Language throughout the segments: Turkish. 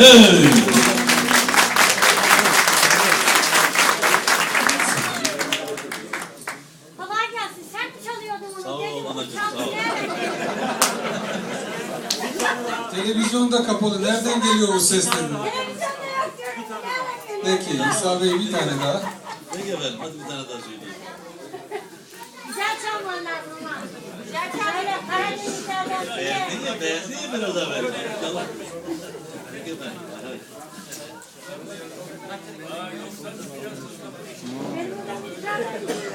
Hey! Kolay gelsin. Sen mi çalıyordun onu? Sağ ol o anacığım, sağ ol. Televizyon da kapalı. Nereden geliyor bu ses dedi. Televizyonda yok? Peki İsa Bey bir tane daha. Peki efendim hadi bir tane daha söyleyin. Güzel çalman lazım ama. Güzel çal. Öyle Karadenizlerden diye. Beğendin ya beğendin ya biraz ver. Yalan. Thank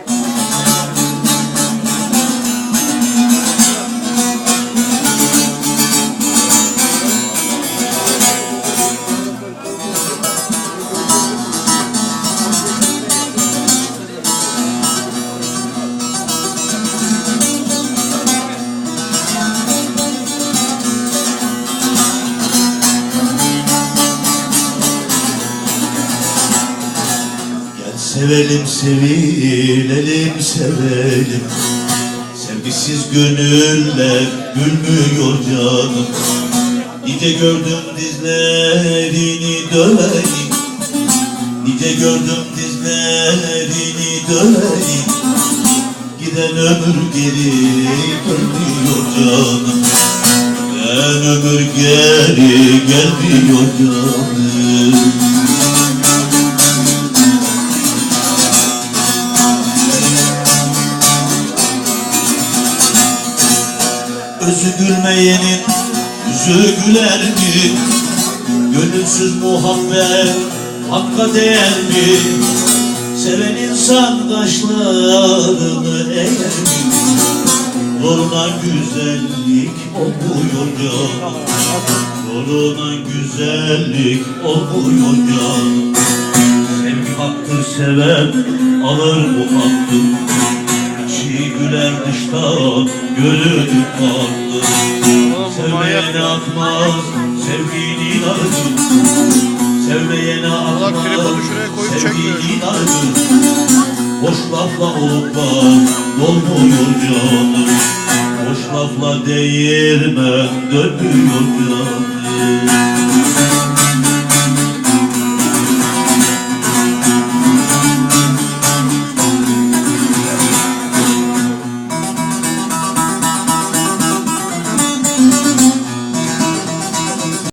you. Sevelim sevilelim sevelim. Sevgisiz gönüller gülmüyor canım. Nice gördüm dizlerini döverim Nice gördüm dizlerini döverim Giden ömür geri dönmüyor canım. Giden ömür geri gelmiyor canım Özü gülmeyenin yüzü güler mi? Gönülsüz muhabbet hakka değer mi? Seven insan kaşlarını eğer mi? Zoruna güzellik olmuyor canım Zoruna güzellik canım Sevgi haktır seven alır bu hakkı güler dıştan gönül farklı Sevmeyene akmaz sevginin acı Sevmeyene akmaz sevginin acı Boş lafla olup da dolmuyor canım Boş lafla değirmen dönmüyor canım